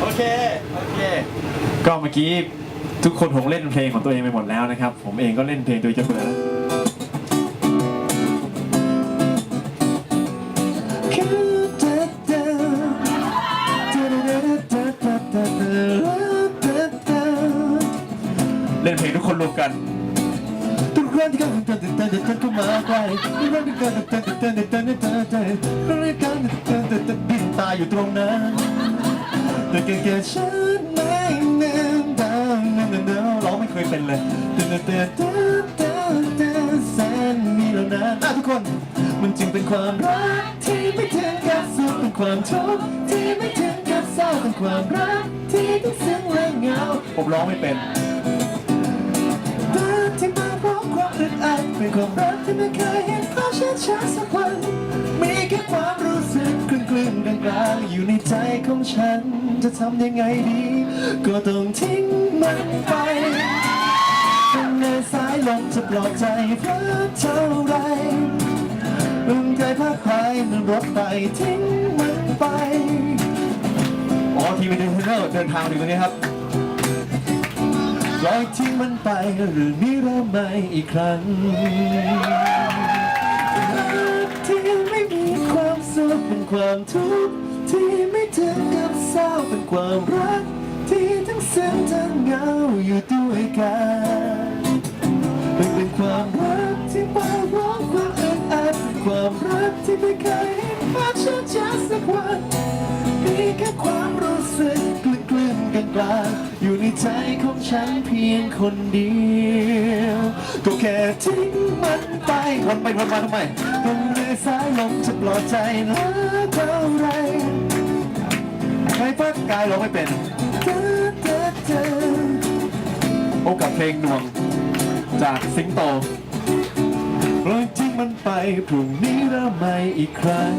โอเค โอเค ก็เมื่อกี้ทุกคนคงเล่นเพลงของตัวเองไปหมดแล้วนะครับ ผมเองก็เล่นเพลงตัวเองจนเบื่อแล้วเล่นเพลงทุกคนรวมกันทุกครั้งที่เขาเต้นเต้นเต้นเต้นเต้นเข้ามาใกล้ทุกครั้งที่เขาเต้นเต้นเต้นเต้นเต้นเต้นเต้นทุกครั้งที่เขาเต้นเต้นเต้นบินตายอยู่ตรงนั้น แต่แกแกฉันไม่เน้นดาวนั่นนั่นนั่นร้องไม่เคยเป็นเลยเต้นเต้นเต้นเต้นเต้นแสนมีแล้วนะอะทุกคน มันจึงเป็นความรักที่ไม่ถึงกับสุขเป็นความทุกข์ที่ไม่ถึงกับเศร้าเป็นความรักที่ทั้งซึ้งและเหงาผมร้องไม่เป็นรักที่มาพร้อมความอึดอัดเป็นความรักที่ไม่เคยเห็นเขาชัดชัดสัก อยู่ในใจของฉัน จะทำยังไงดี ก็ต้องทิ้งมันไปในสายลมจะปลอบใจเพราะเท่าไรลมใจพักไปมันรถไปทิ้งมันไป อ๋อทีมเดินเดินทางถึงตรงนี้ครับลอยทิ้งมันไปเรื่อนี้เริ่มใหม่อีกครั้ง ความทุกข์ที่ไม่ถึงกับเศร้าเป็นความรัก ที่ทั้งซึ้งทั้งเหงาอยู่ด้วยกันมันเป็นความรักที่มาร้องความอึดอัดความรักที่ไม่เคยเห็นภาพชัดชัดสักวันมีแค่ความรู้สึกกลึ่งกลึ่งกลางกลางอยู่ในใจของฉันเพียงคนเดียว ก็แค่ทิ้งมันไปวนไปวนมาทำไมตรงในสายลมจะปลอบใจแล้ว กายร้องไม่เป็นโอเธอเธอพบกับเพลงหน่วงจากสิงโตปล่อยทิ้งมันไปพรุ่งนี้เริ่มใหม่อีกครั้ง